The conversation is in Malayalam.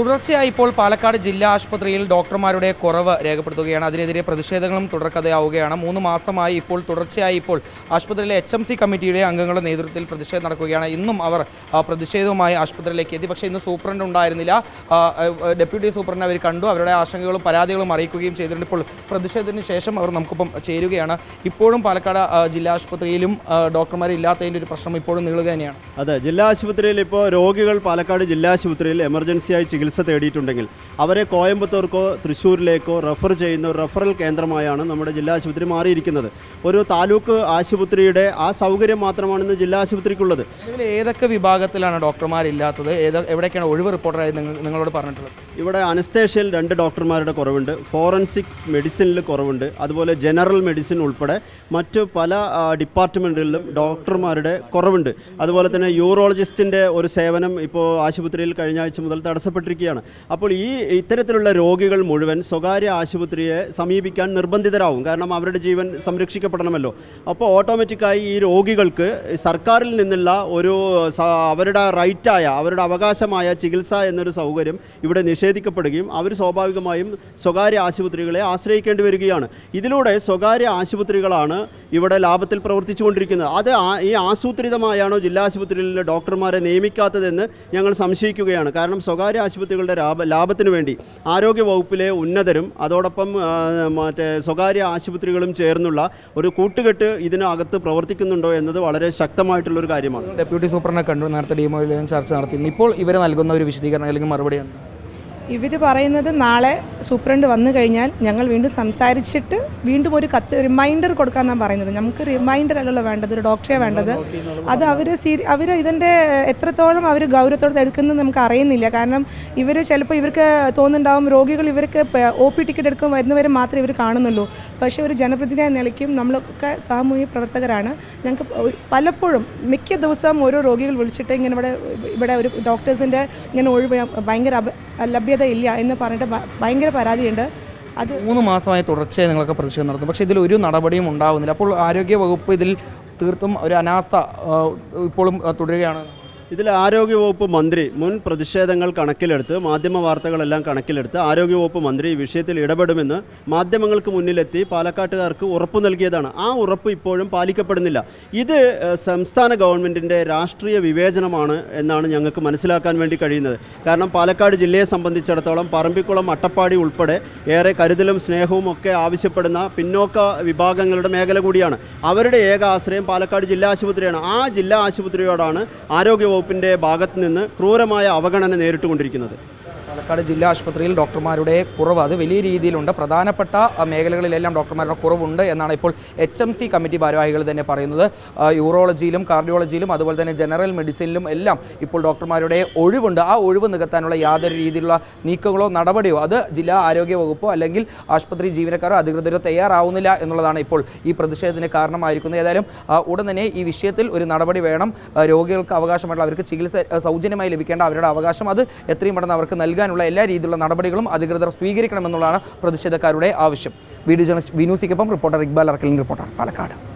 തുടർച്ചയായി ഇപ്പോൾ പാലക്കാട് ജില്ലാ ആശുപത്രിയിൽ ഡോക്ടർമാരുടെ കുറവ് രേഖപ്പെടുത്തുകയാണ്. അതിനെതിരെ പ്രതിഷേധങ്ങളും തുടർക്കഥയാവുകയാണ്. മൂന്ന് മാസമായി ഇപ്പോൾ തുടർച്ചയായി ഇപ്പോൾ ആശുപത്രിയിലെ എച്ച് എം സി കമ്മിറ്റിയുടെ അംഗങ്ങളുടെ നേതൃത്വത്തിൽ പ്രതിഷേധം നടക്കുകയാണ്. ഇന്നും അവർ പ്രതിഷേധവുമായി ആശുപത്രിയിലേക്ക് എത്തി. പക്ഷേ ഇന്ന് സൂപ്രണ്ട് ഉണ്ടായിരുന്നില്ല. ഡെപ്യൂട്ടി സൂപ്രണ്ട് അവർ കണ്ടു. അവരുടെ ആശങ്കകളും പരാതികളും അറിയിക്കുകയും ചെയ്തിട്ടുണ്ട്. ഇപ്പോൾ പ്രതിഷേധത്തിന് ശേഷം അവർ നമുക്കിപ്പം ചേരുകയാണ്. ഇപ്പോഴും പാലക്കാട് ജില്ലാ ആശുപത്രിയിലും ഡോക്ടർമാരില്ലാത്തതിന്റെ ഒരു പ്രശ്നം ഇപ്പോഴും നീളുക തന്നെയാണ്. അതെ ജില്ലാ ആശുപത്രിയിൽ ഇപ്പോൾ രോഗികൾ പാലക്കാട് ജില്ലാ ആശുപത്രിയിൽ എമർജൻസിയായി ചികിത്സ തേടിയിട്ടുണ്ടെങ്കിൽ അവരെ കോയമ്പത്തൂർക്കോ തൃശ്ശൂരിലേക്കോ റെഫർ ചെയ്യുന്ന ഒരു റെഫറൽ കേന്ദ്രമായാണ് നമ്മുടെ ജില്ലാ ആശുപത്രി മാറിയിരിക്കുന്നത്. ഒരു താലൂക്ക് ആശുപത്രിയുടെ ആ സൗകര്യം മാത്രമാണ് ഇന്ന് ജില്ലാ ആശുപത്രിക്കുള്ളത്. ഏതൊക്കെ വിഭാഗത്തിലാണ് ഡോക്ടർമാരില്ലാത്തത്? ഏത് എവിടേക്കാണ് ഒഴിവ് റിപ്പോർട്ടറായി നിങ്ങളോട് പറഞ്ഞിട്ടുള്ളത്? ഇവിടെ അനസ്തേഷ്യയിൽ രണ്ട് ഡോക്ടർമാരുടെ കുറവുണ്ട്. ഫോറൻസിക് മെഡിസിനിൽ കുറവുണ്ട്. അതുപോലെ ജനറൽ മെഡിസിൻ ഉൾപ്പെടെ മറ്റ് പല ഡിപ്പാർട്ട്മെന്റുകളിലും ഡോക്ടർമാരുടെ കുറവുണ്ട്. അതുപോലെ തന്നെ യൂറോളജിസ്റ്റിന്റെ ഒരു സേവനം ഇപ്പോൾ ആശുപത്രിയിൽ കഴിഞ്ഞ ആഴ്ച മുതൽ തടസ്സപ്പെട്ടിരിക്കുകയാണ് അപ്പോൾ ഈ ഇത്തരത്തിലുള്ള രോഗികൾ മുഴുവൻ സ്വകാര്യ ആശുപത്രിയെ സമീപിക്കാൻ നിർബന്ധിതരാകും കാരണം അവരുടെ ജീവൻ സംരക്ഷിക്കപ്പെടണമല്ലോ. അപ്പോൾ ഓട്ടോമാറ്റിക്കായി ഈ രോഗികൾക്ക് സർക്കാരിൽ നിന്നുള്ള ഒരു അവരുടെ റൈറ്റായ അവരുടെ അവകാശമായ ചികിത്സ എന്നൊരു സൗകര്യം ഇവിടെ നിഷേധിക്കപ്പെടുകയും അവർ സ്വാഭാവികമായും സ്വകാര്യ ആശുപത്രികളെ ആശ്രയിക്കേണ്ടി വരികയാണ്. ഇതിലൂടെ സ്വകാര്യ ആശുപത്രികളാണ് ഇവിടെ ലാഭത്തിൽ പ്രവർത്തിച്ചുകൊണ്ടിരിക്കുന്നത്. അത് ഈ ആസൂത്രിതമായാണോ ജില്ലാ ആശുപത്രിയിലെ ഡോക്ടർമാരെ നിയമിക്കാത്തതെന്ന് ഞങ്ങൾ സംശയിക്കുകയാണ്. കാരണം സ്വകാര്യ ആശുപത്രികളുടെ ലാഭ ലാഭത്തിന് വേണ്ടി ആരോഗ്യ വകുപ്പിലെ ഉന്നതരും അതോടൊപ്പം മറ്റേ സ്വകാര്യ ആശുപത്രികളും ചേർന്നുള്ള ഒരു കൂട്ടുകെട്ട് ഇതിനകത്ത് പ്രവർത്തിക്കുന്നുണ്ടോ എന്നത് വളരെ ശക്തമായിട്ടുള്ളൊരു കാര്യമാണ്. ഡെപ്യൂട്ടി സൂപ്രണ്ടിനെ കണ്ടു നേരത്തെ ഡിമോയിലും ചർച്ച നടത്തി ഇപ്പോൾ ഇവർ നൽകുന്ന ഒരു വിശദീകരണം അല്ലെങ്കിൽ മറുപടി ഇവർ പറയുന്നത് നാളെ സൂപ്രണ്ട് വന്നു കഴിഞ്ഞാൽ ഞങ്ങൾ വീണ്ടും സംസാരിച്ചിട്ട് വീണ്ടും ഒരു കത്ത് റിമൈൻഡർ കൊടുക്കാമെന്നാണ് പറയുന്നത്. നമുക്ക് റിമൈൻഡർ അല്ലല്ലോ വേണ്ടത് ഒരു ഡോക്ടറെ വേണ്ടത്. അത് അവർ സീരി അവർ ഇതിന്റെ എത്രത്തോളം അവർ ഗൗരവത്തോടെ എടുക്കുന്നത് നമുക്ക് അറിയുന്നില്ല. കാരണം ഇവർ ചിലപ്പോൾ ഇവർക്ക് തോന്നുന്നുണ്ടാവും രോഗികൾ ഇവർക്ക് ഒ പി ടിക്കറ്റ് എടുക്കും വരുന്നവരെ മാത്രമേ ഇവർ കാണുന്നുള്ളൂ. പക്ഷേ ഒരു ജനപ്രതിനിധി എന്ന നിലയ്ക്കും നമ്മളൊക്കെ സാമൂഹ്യ പ്രവർത്തകരാണ്. ഞങ്ങൾക്ക് പലപ്പോഴും മിക്ക ദിവസവും ഓരോ രോഗികൾ വിളിച്ചിട്ട് ഇങ്ങനെ ഇവിടെ ഇവിടെ ഒരു ഡോക്ടേഴ്സിന്റെ ഇങ്ങനെ ഒഴിവ് ഭയങ്കര അപ- ലഭ്യത ഇല്ല എന്ന് പറഞ്ഞിട്ട് ഭയങ്കര പരാതിയുണ്ട്. അത് മൂന്ന് മാസമായി തുടർച്ചയായി നിങ്ങളൊക്കെ പ്രതിഷേധം നടത്തും പക്ഷേ ഇതിൽ ഒരു നടപടിയും ഉണ്ടാവുന്നില്ല. അപ്പോൾ ആരോഗ്യ വകുപ്പ് ഇതിൽ തീർത്തും ഒരു അനാസ്ഥ ഇപ്പോഴും തുടരുകയാണ്. ഇതിൽ ആരോഗ്യവകുപ്പ് മന്ത്രി മുൻ പ്രതിഷേധങ്ങൾ കണക്കിലെടുത്ത് മാധ്യമ വാർത്തകളെല്ലാം കണക്കിലെടുത്ത് ആരോഗ്യവകുപ്പ് മന്ത്രി ഈ വിഷയത്തിൽ ഇടപെടുമെന്ന് മാധ്യമങ്ങൾക്ക് മുന്നിലെത്തി പാലക്കാട്ടുകാർക്ക് ഉറപ്പ് നൽകിയതാണ്. ആ ഉറപ്പ് ഇപ്പോഴും പാലിക്കപ്പെടുന്നില്ല. ഇത് സംസ്ഥാന ഗവൺമെന്റിന്റെ രാഷ്ട്രീയ വിവേചനമാണ് എന്നാണ് ഞങ്ങൾക്ക് മനസ്സിലാക്കാൻ വേണ്ടി കഴിയുന്നത്. കാരണം പാലക്കാട് ജില്ലയെ സംബന്ധിച്ചിടത്തോളം പറമ്പിക്കുളം അട്ടപ്പാടി ഉൾപ്പെടെ ഏറെ കരുതലും സ്നേഹവും ഒക്കെ ആവശ്യപ്പെടുന്ന പിന്നോക്ക വിഭാഗങ്ങളുടെ മേഖല കൂടിയാണ്. അവരുടെ ഏക ആശ്രയം പാലക്കാട് ജില്ലാ ആശുപത്രിയാണ്. ആ ജില്ലാ ആശുപത്രിയോടാണ് ആരോഗ്യവകുപ്പിന്റെ ഭാഗത്തു നിന്ന് ക്രൂരമായ അവഗണന നേരിട്ടുകൊണ്ടിരിക്കുന്നത്. പാലക്കാട് ജില്ലാ ആശുപത്രിയിൽ ഡോക്ടർമാരുടെ കുറവ്. അത് വലിയ രീതിയിലുണ്ട്. പ്രധാനപ്പെട്ട മേഖലകളിലെല്ലാം ഡോക്ടർമാരുടെ കുറവുണ്ട് എന്നാണ് ഇപ്പോൾ എച്ച് എം സി കമ്മിറ്റി ഭാരവാഹികൾ തന്നെ പറയുന്നത്. യൂറോളജിയിലും കാർഡിയോളജിയിലും അതുപോലെ തന്നെ ജനറൽ മെഡിസിനിലും എല്ലാം ഇപ്പോൾ ഡോക്ടർമാരുടെ ഒഴിവുണ്ട്. ആ ഒഴിവ് നികത്താനുള്ള യാതൊരു രീതിയിലുള്ള നീക്കങ്ങളോ നടപടിയോ അത് ജില്ലാ ആരോഗ്യ വകുപ്പോ അല്ലെങ്കിൽ ആശുപത്രി ജീവനക്കാരോ അധികൃതരോ തയ്യാറാവുന്നില്ല എന്നുള്ളതാണ് ഇപ്പോൾ ഈ പ്രതിഷേധത്തിന് കാരണമായിരിക്കുന്നത്. ഏതായാലും ഉടൻ തന്നെ ഈ വിഷയത്തിൽ ഒരു നടപടി വേണം. രോഗികൾക്ക് അവകാശമായിട്ടുള്ള അവർക്ക് ചികിത്സ സൗജന്യമായി ലഭിക്കേണ്ട അവരുടെ അവകാശം അത് എത്രയും പെട്ടെന്ന് അവർക്ക് നൽകാനുള്ള എല്ലാ രീതിയിലുള്ള നടപടികളും അധികൃതർ സ്വീകരിക്കണമെന്നുള്ളതാണ് പ്രതിഷേധക്കാരുടെ ആവശ്യം. വീഡിയോ ജേർണലിസ്റ്റ് വിനൂസിക്കൊപ്പം റിപ്പോർട്ടർ ഇക്ബാൽ അർക്കലിൻ റിപ്പോർട്ടർ പാലക്കാട്.